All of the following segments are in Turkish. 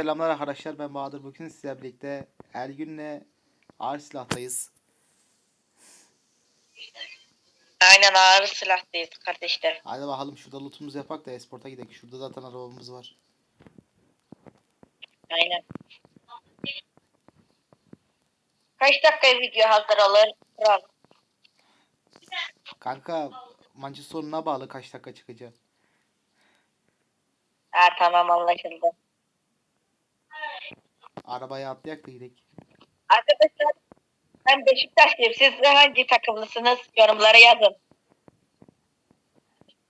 Selamlar arkadaşlar ben Bahadır bugün sizlerle birlikte Ergün'le ağır silahtayız. Aynen ağır silahtayız kardeşler. Hadi bakalım şurada lootumuzu yapak da esporta gidelim. Şurada zaten arabamız var. Aynen. Kaç dakika video hazır olur? Kral. Kanka maçın sonuna bağlı kaç dakika çıkacak. Ha tamam anlaşıldı. Arabaya atlayak da gidelim. Arkadaşlar ben Beşiktaşlıyım. Siz hangi takımlısınız? Yorumlara yazın.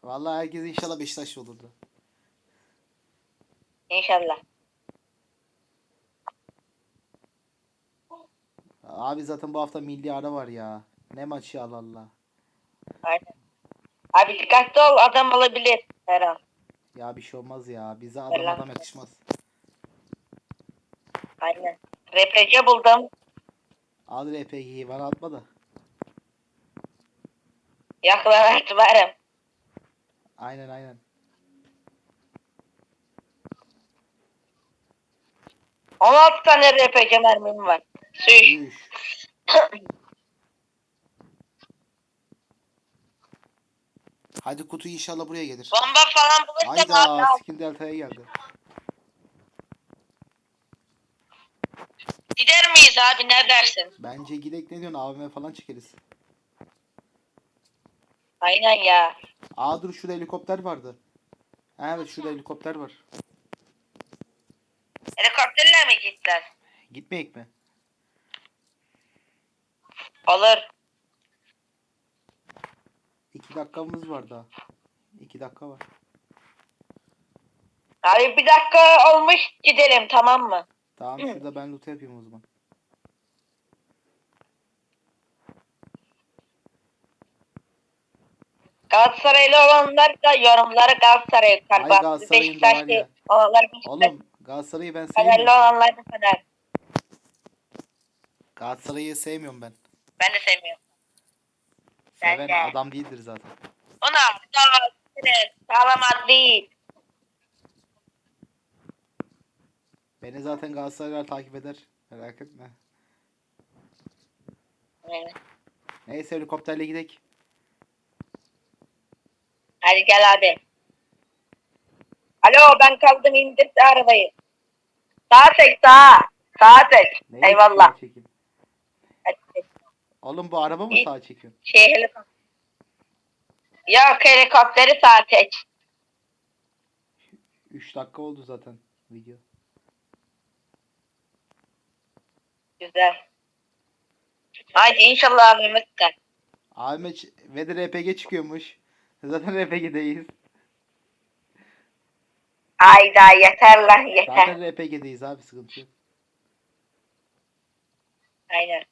Vallahi herkes inşallah Beşiktaşlı olurdu. İnşallah. Abi zaten bu hafta milli ara var ya. Ne maçı Allah Allah. Aynen. Abi dikkatli ol adam olabilir her an. Ya bir şey olmaz ya. Bize adam adam yakışmaz. Aynen. RPG buldum. Al RPG'yi bana atma da. Yaklar varım. Aynen aynen. On altı tane RPG mermim var. Süş. Üş. Hadi kutu inşallah buraya gelir. Bomba falan bulursam abi Hayda al. skin delta'ya geldi. Gider miyiz abi ne dersin? Bence gidek ne diyorsun AVM falan çekeriz. Aynen ya. Aa dur şurada helikopter vardı. Evet şurada helikopter var. Helikopterle mi gittiler? Gitmeyek mi? Olur. İki dakikamız var daha. İki dakika var. Abi bir dakika olmuş gidelim tamam mı? Tamam şurada ben loot yapayım o zaman. Galatasaraylı olanlar da yorumları Galatasaray Ay. Galatasaray'ın da var ya. Beşiktaşlı olanlar Beşiktaş. Oğlum Galatasaray'ı ben Fenerli sevmiyorum. olanlar da Fener. Galatasaray'ı sevmiyorum ben. Ben de sevmiyorum. Ben Seven de. adam değildir zaten. Ona Galatasaray sağlam değil. Beni zaten Galatasaraylar takip eder. Merak etme. Evet. Neyse helikopterle gidek. Hadi gel abi. Alo ben kaldım indir arabayı. Sağa çek sağa. Sağa çek. Neyi Eyvallah. Hadi. Oğlum bu araba mı İyi. sağa çekiyorsun? Şey helikopter. Yok helikopteri sağa çek. 3 dakika oldu zaten video. Güzel. Haydi inşallah abimiz çıkar. Ahmet ve de RPG çıkıyormuş. Zaten RPG'deyiz. Ayda yeter lan yeter. Zaten RPG'deyiz abi sıkıntı yok. Aynen.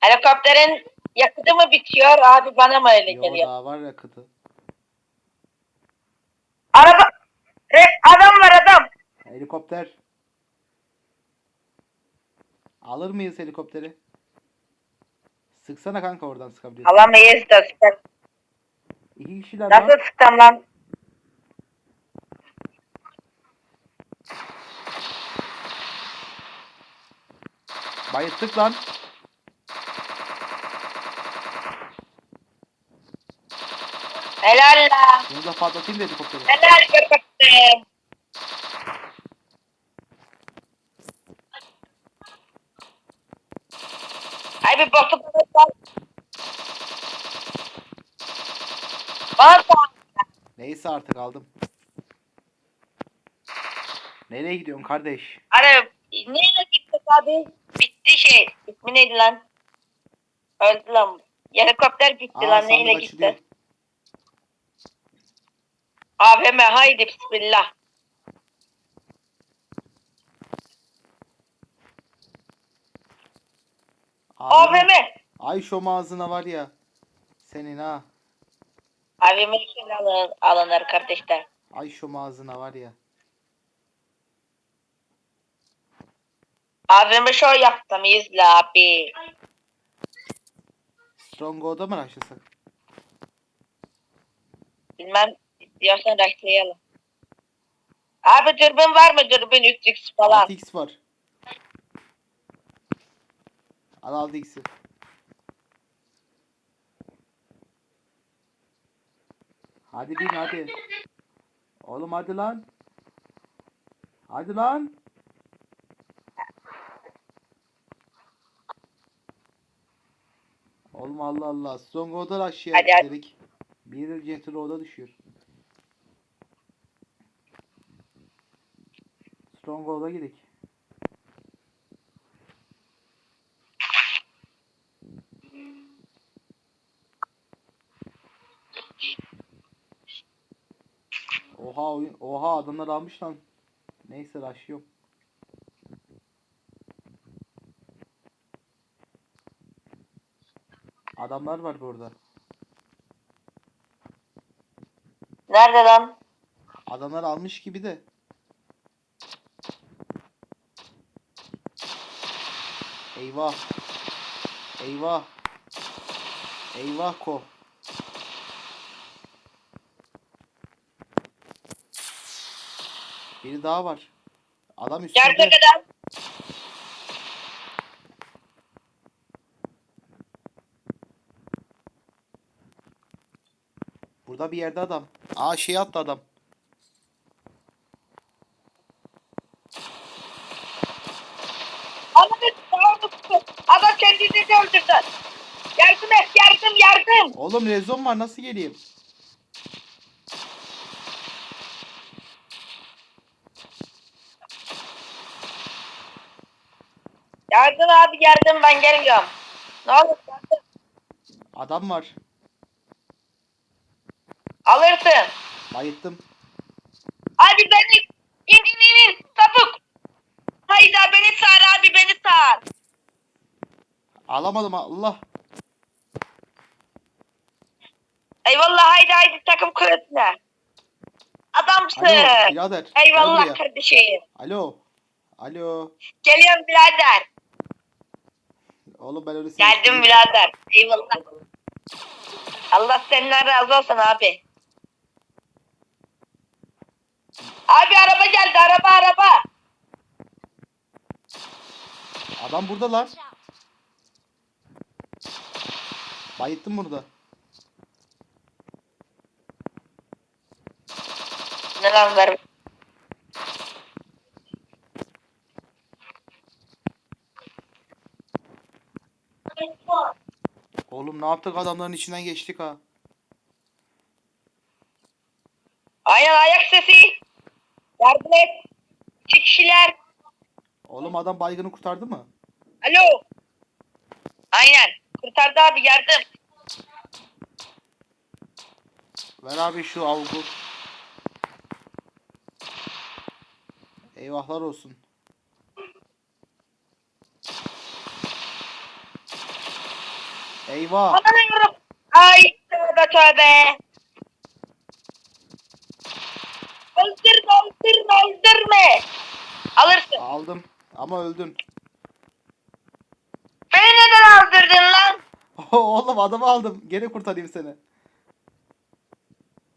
Helikopterin yakıtı mı bitiyor abi bana mı öyle Yo geliyor? daha var yakıtı. Araba Re- adam var. Helikopter. Alır mıyız helikopteri? Sıksana kanka oradan sıkabiliyorsun. Alamayız da sıkar. İki kişiler var. Nasıl sıkam lan? Bayılttık lan. Helal lan. Bunu da patlatayım da helikopteri. Helal. Ay bir Bana sal. Neyse artık aldım. Nereye gidiyorsun kardeş? Ara neyle gittik abi? Bitti şey. İsmi neydi lan? Öldü lan. Helikopter gitti Aa lan. Neyle sandık açılıyor. gitti? AVM haydi bismillah. AVM. Ay şu ağzına var ya. Senin ha. AVM için alın, alınır kardeşler. Ay şu ağzına var ya. AVM show yaptım izle abi. Stronghold'a mı başlasak? Bilmem Diyorsan rahatlayalım. Abi dürbün var mı? Dürbün 3x falan. 6x var. Al 6x'i. Hadi bin hadi. Oğlum hadi lan. Hadi lan. Oğlum Allah Allah. Stronghold'a aşağıya Hadi, hadi. dedik. Bir Gentle Road'a düşüyor. Stronghold'a gidelim. Oha oyun, oha adamlar almış lan. Neyse rushlıyorum. Adamlar var burada. Nerede lan? Adamlar almış gibi de. Eyvah. Eyvah. Eyvah ko. Biri daha var. Adam üstünde. Gerçek adam. Burada bir yerde adam. Aa şey attı adam. Anladın mı? Adam kendini de öldürdü. Yardım et, yardım, yardım. Oğlum rezon var nasıl geleyim? Yardım abi, yardım ben geliyorum. Ne olur yardım. Adam var. Alırsın. Bayıttım. Abi beni in in in in çabuk. Hayda beni sar abi beni sar. Alamadım Allah. Eyvallah haydi haydi takım kulübüne. Adamsın. Alo birader. gel Eyvallah buraya. kardeşim. Alo. Alo. Geliyorum birader. Oğlum ben öyle Geldim birader. Eyvallah. Allah senden razı olsun abi. Abi araba geldi araba araba. Adam burada lan. Bayıttım burada. Ne lan ver. Oğlum ne yaptık adamların içinden geçtik ha. Aynen ayak sesi. Yardım et. İki kişiler. Oğlum adam baygını kurtardı mı? Alo. Aynen. Kurtardı abi yardım. Ver abi şu avugu. Eyvahlar olsun. Eyvah. Anlıyorum. Ay tövbe tövbe. Öldürme öldürme öldürme. Alırsın. Aldım ama öldüm. Beni neden öldürdün lan? Oğlum adamı aldım. Gene kurtarayım seni.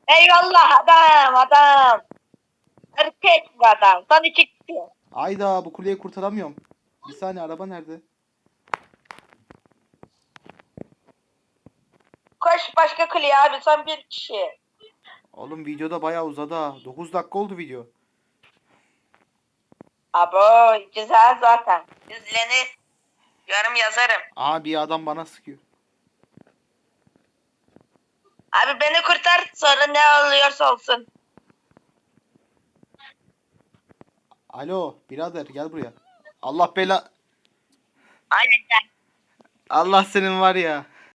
Eyvallah adam adam. Erkek bu adam. Sana çıktı. Ayda bu kuleyi kurtaramıyorum. Bir saniye araba nerede? Koş başka kuleye abi son bir kişi. Oğlum videoda bayağı uzadı ha. 9 dakika oldu video. Abo güzel zaten. İzlenir. Yorum yazarım. Aa bir adam bana sıkıyor. Abi beni kurtar sonra ne oluyorsa olsun. Alo birader gel buraya. Allah bela... Aynen. Allah senin var ya.